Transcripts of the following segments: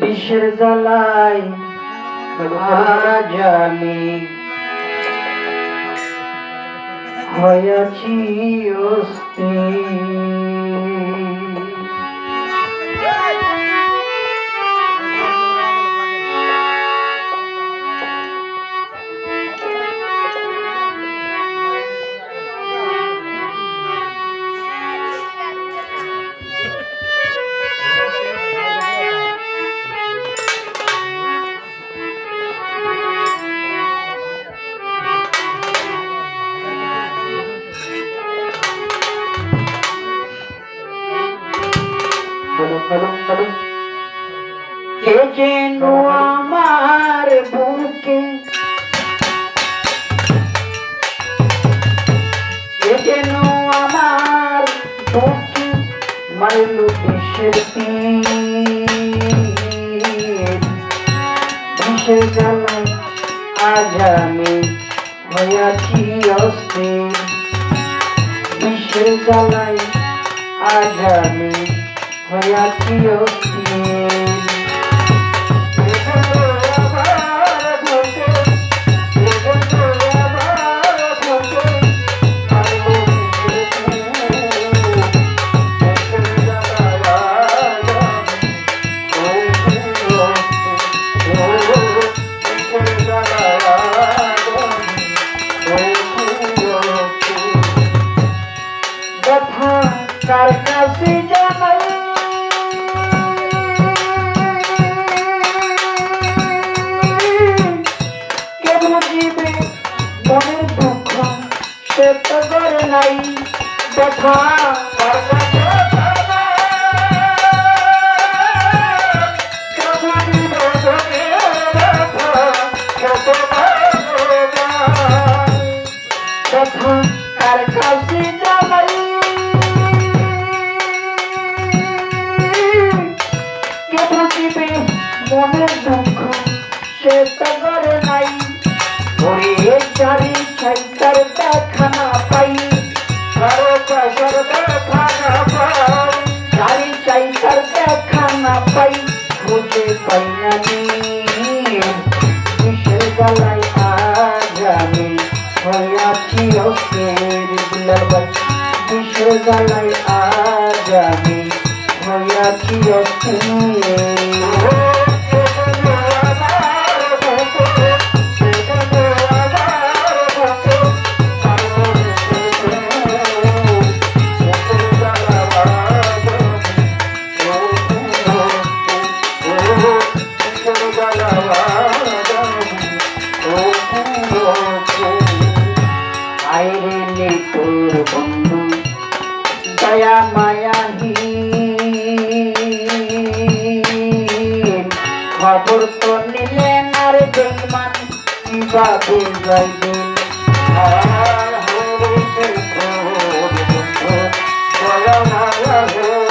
বিষের জ্বালায় আজ আমি হয়েছি অস্থির। কে যেন আমার বুকে, কে যেন আমার বুকে মারল তীর বিষের জ্বালায় আজ আমি হইয়াছি অস্থির। বিষের জ্বালায় আজ আমি হইয়াছি অস্থির নাই। কথা কার কাছে যাবাই কে বুঝিবে মনের দুঃখ সে তো করে নাই ওরে চারি খুঁজে পাই না কিসের গলায় আজ আমি হইয়াছি অস্থির দুলার ভাই কিসের গলায় আজ আমি কীভাবে যাইবেন আর হরে তোর বন্ধু দয়া মায়াহীন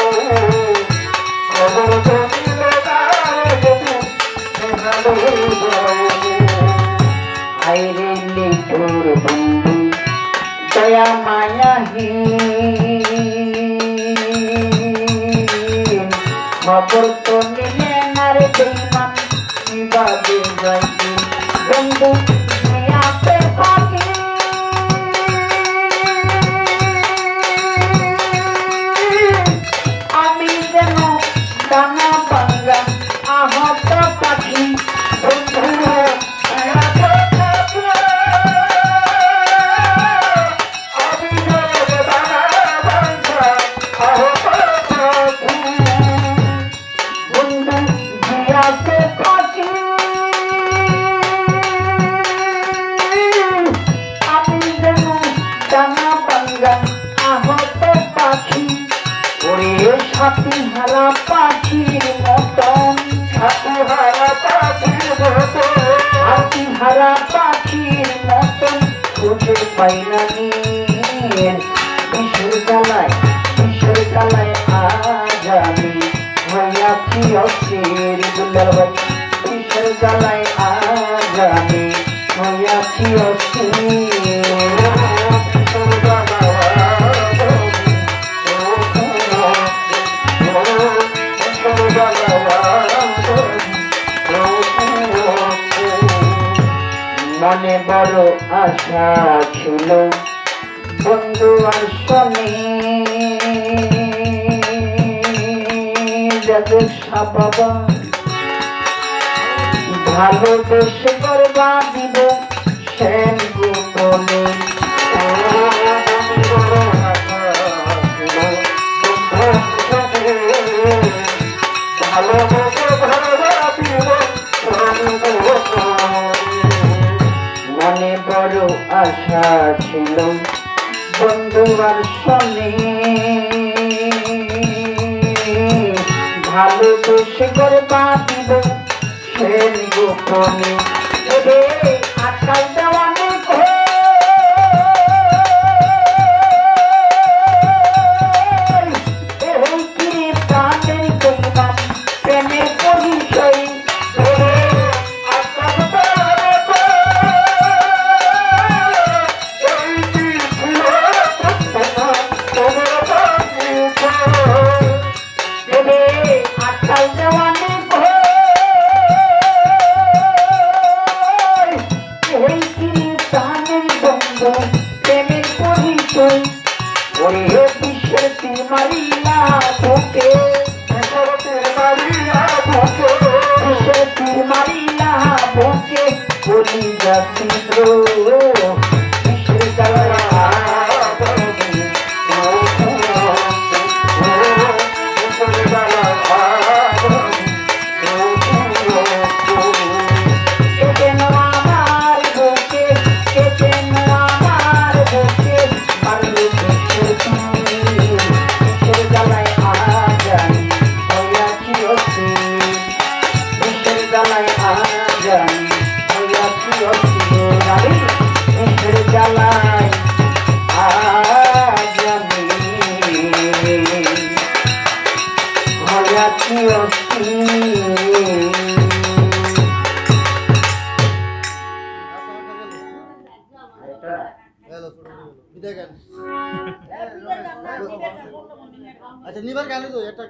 খবর তো আর বেইমান কীভাবে যাইবেন আইরে নে বন্ধু দয়া মায়াহীন খবর তো নিলেন আর বেইমান কীভাবে যাইবে বন্ধু মেয়াতে ওরে হারা পাখির মতন। সাথী হারা পাখির মতন। সাথী হারা পাখির মতন। খুঁজে পাই বিশুর জ্বালায় বিশুর জ্বালায় আজ আমি হইয়াছি অস্থির দুলার বিশুর জ্বালায় আজ আমি শনি যাদের করবা দিব শ্যাম গোপনে বন্ধু আর ভালো দোষ করে দিব সে গোপনে আজকাল আকাল প্রেমের পরিচয় ওরে বিশ্বের তীর মারিয়া বুকে বিশ্বের তীর মারিয়া বুকে বলি যাচ্ছি আচ্ছা নিবার গান তো? একটা